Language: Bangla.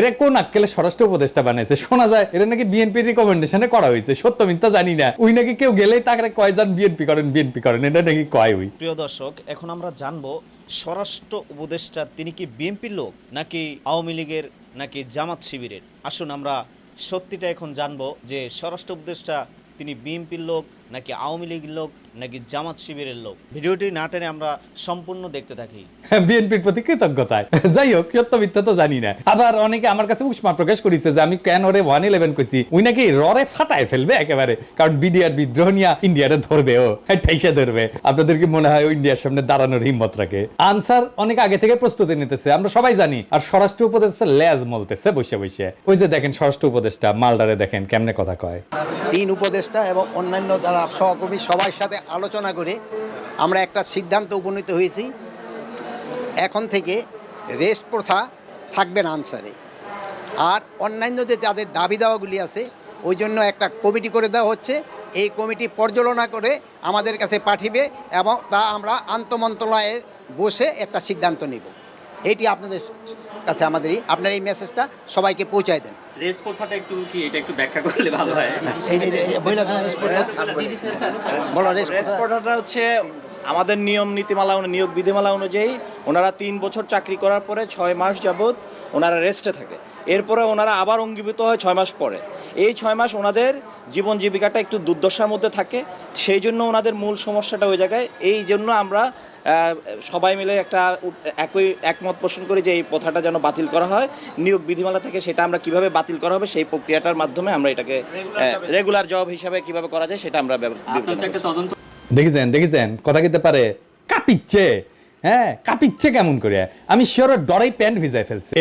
এরা কোন আক্কেলে স্বরাষ্ট্র উপদেষ্টা বানাইছে? শোনা যায় এটা নাকি বিএনপির রিকমেন্ডেশনে করা হয়েছে। সত্য মিথ্যা জানি না। উই নাকি কেউ গেলেই তাকে কয়, যান বিএনপি করেন বিএনপি করেন। এটা নাকি কয় উই? প্রিয় দর্শক, এখন আমরা জানব স্বরাষ্ট্র উপদেষ্টা তিনি কি বিএনপির লোক, নাকি আওয়ামী লীগের, নাকি জামাত শিবিরের? আসুন আমরা সত্যিটা এখন জানব যে স্বরাষ্ট্র উপদেষ্টা তিনি বিএনপির লোক নাকি আওয়ামী লীগের লোক নাকি জামাত শিবিরের লোক? ভিডিওটি না টেনে আমরা সম্পূর্ণ দেখতে থাকি। বিএনপির প্রতি কৃতজ্ঞতায়। যাই হোক সত্য মিথ্যা তো জানি না। আবার অনেকে আমার কাছে উষ্মা প্রকাশ করেছে যে আমি কেন ওরে ওয়ান ইলেভেন করছি? উই নাকি ররে ফাটায় ফেলবে একেবারে। কারণ বিডিআর বিদ্রোহ নিয়ে ইন্ডিয়ারে ধরবে ও হ্যাঁ, ঠাইসা ধরবে। আপনাদের কি মনে হয় ও ইন্ডিয়ার সামনে দাঁড়ানোর হিম্মত রাখে? আনসার অনেক আগে থেকে প্রস্তুতি নিতেছে আমরা সবাই জানি। আর স্বরাষ্ট্র উপদেষ্টা লেজ মলতেছে বসে বসে। ওই যে দেখেন স্বরাষ্ট্র উপদেষ্টা মালদারে দেখেন কেমনে কথা কয়। তিন উপদেষ্টা এবং অন্যান্য যারা সহকর্মী সবার সাথে আলোচনা করে আমরা একটা সিদ্ধান্ত উপনীত হয়েছি। এখন থেকে রেস্ট প্রথা থাকবে না আনসারে। আর অন্যান্য যে যাদের দাবি দাওয়াগুলি আছে, ওই জন্য একটা কমিটি করে দেওয়া হচ্ছে। এই কমিটি পর্যালোচনা করে আমাদের কাছে পাঠিবে এবং তা আমরা আন্তমন্ত্রণালয়ে বসে একটা সিদ্ধান্ত নেব। এইটি আপনাদের কাছে আমাদেরই আপনার এই মেসেজটা সবাইকে পৌঁছায় দেন রেস প্রথাটা একটু কি এটা একটু ব্যাখ্যা করলে ভালো হয় এই যে- বইলা দেন প্রথা। বলো রেস প্রথা। হচ্ছে আমাদের নিয়ম নীতিমালা অনু- নিয়োগ বিধিমালা অনুযায়ী ওনারা তিন বছর চাকরি করার পরে ছয় মাস যাবৎ ওনারা রেস্টে থাকে। এরপরে ওনারা আবার অঙ্গীভূত হয় ছয় মাস পরে। এই ছয় মাস ওনাদের জীবন জীবিকাটা একটু দুর্দশার মধ্যে থাকে। সেই জন্য ওনাদের মূল সমস্যাটা ওই জায়গায়। এই জন্য আমরা সবাই মিলে একটা একই একমত পোষণ করি যে এই প্রথাটা যেন বাতিল করা হয়। নিয়োগ বিধিমালা থেকে সেটা আমরা কীভাবে বাতিল করা হবে সেই প্রক্রিয়াটার মাধ্যমে আমরা এটাকে রেগুলার জব হিসাবে কীভাবে করা যায় সেটা আমরা দেখেছেন দেখেছেন? কথা কিতে পারে কাঁপিচ্ছে। হ্যাঁ কাঁপিচ্ছে কেমন করে আমি শিওর ডরাই প্যান্ট ভিজাই ফেলছে।